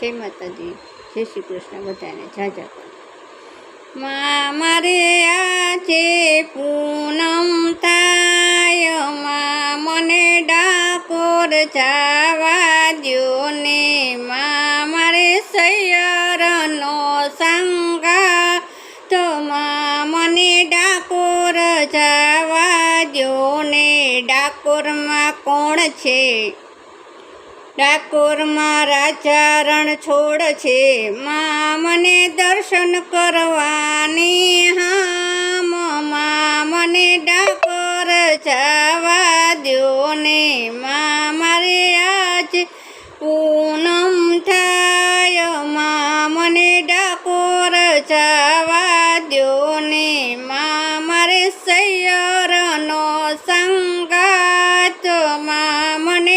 જય માતાજી, જય શ્રી કૃષ્ણ બધાને જાજા મા, મારે આજે પૂનમ થાય, મા, મને ડાકોર જાવા દ્યો ને. માં, મારે સૈયરનો સંગા તો મા, મને ડાકોર જવા દ્યો ને. ડાકોરમાં કોણ છે? ડાકોરમાં રાજા રણછોડ છે, મા મને દર્શન કરવાની, હામ, મા મને ડાકોર જવા દો ને, મા મારે આજ પૂનમ થાય, મા મને ડાકોર જવા દો ને, મા મારે સૈયરનો સંગાત, મા મને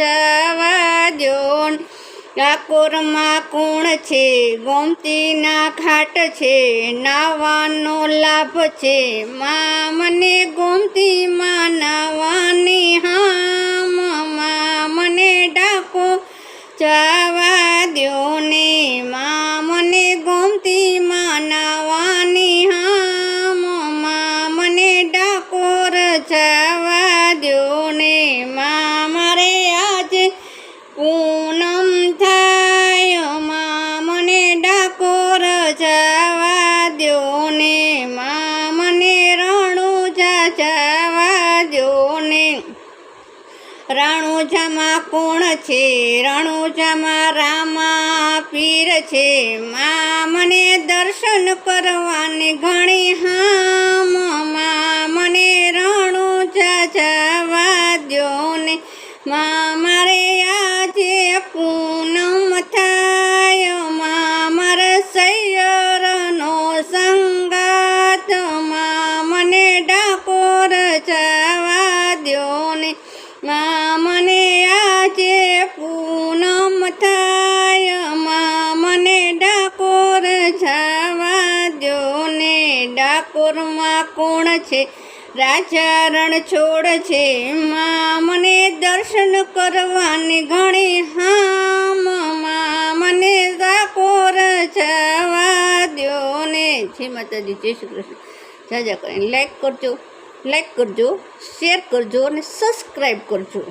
જવા ને. ડાકોરમાં કોણ છે? ગોમતીના ઘાટ છે. નાવાનો લાભ છે. મા મને ગોમતીમાં નાવાની હામ જવા દો ને મા મને રણુજા જવા દો ને. રણુજામાં કોણ છે? રણુજામાં રામા પીર છે. મા મને દર્શન કરવાની ઘણી હામ. મા મને રણુજા જવા દો ને. મા મારે જવા દ્યો ને. મા મને આજે પૂનમ થાય. મા મને ડાકોર જવા દ્યો ને. ડાકોરમાં કોણ છે? રાજા રણછોડ છે. મા મને દર્શન કરવાની ઘણી હામ. મા મને ડાકોર જવા દ્યો ને. જય માતાજી, જય શ્રી કૃષ્ણ. જાજા કરીને લાઈક કરજો. લાઈક કરજો શેર કરજો અને સબસ્ક્રાઈબ કરજો.